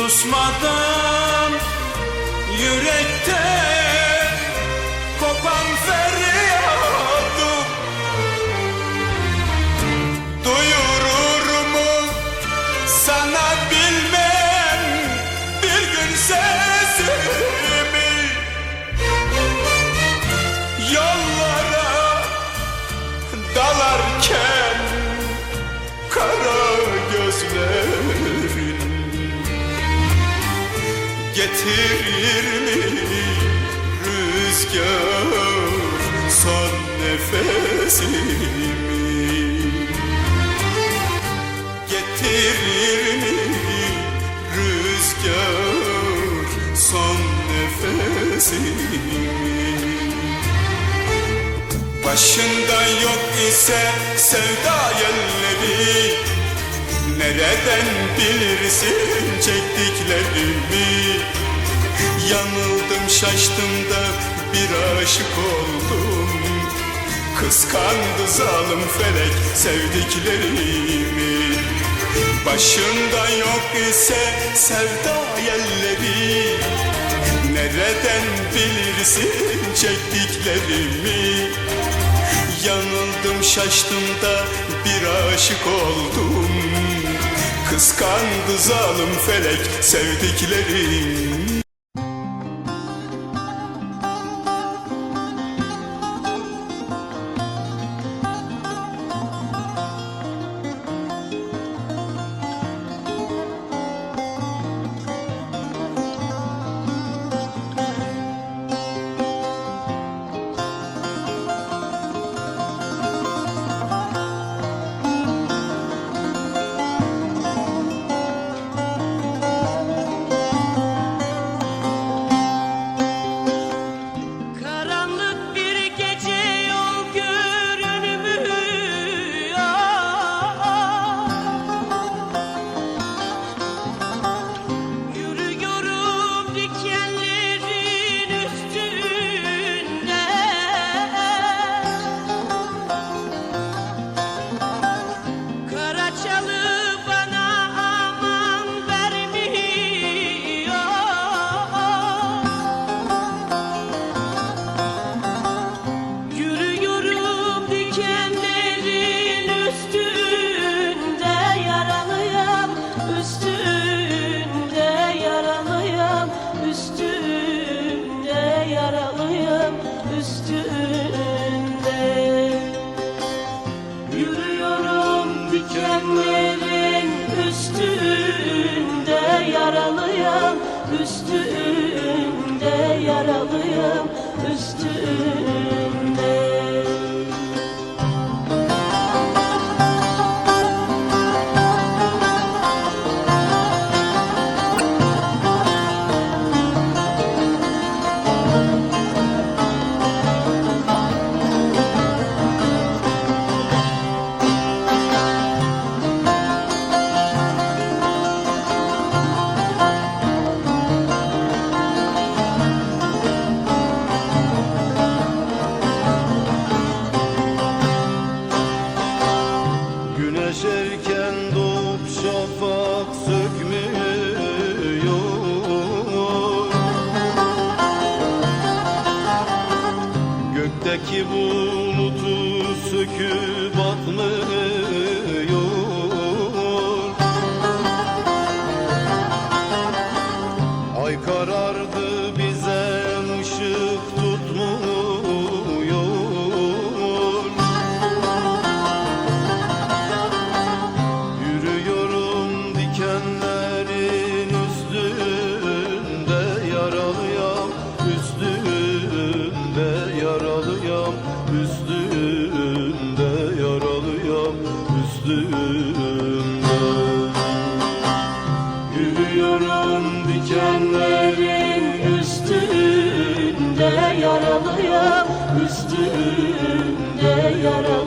Susmadan yürekte Getirir mi? Rüzgar son nefesimi. Getirir mi? Rüzgar son nefesimi. Başında yok ise sevda yelleri Nereden bilirsin çektiklerimi Yanıldım şaştım da bir aşık oldum. Kıskandı zalim felek sevdiklerimi. Başında yok ise sevda yelleri Nereden bilirsin çektiklerimi? Yanıldım şaştım da bir aşık oldum. Kıskandı zalim felek sevdiklerim üstünde yaralıyım üstünde Bulutu söküp yaralıyam Üstümde yaralıyam Üstümde Yürüyorum üstünde Yaralıyam üstünde yaralı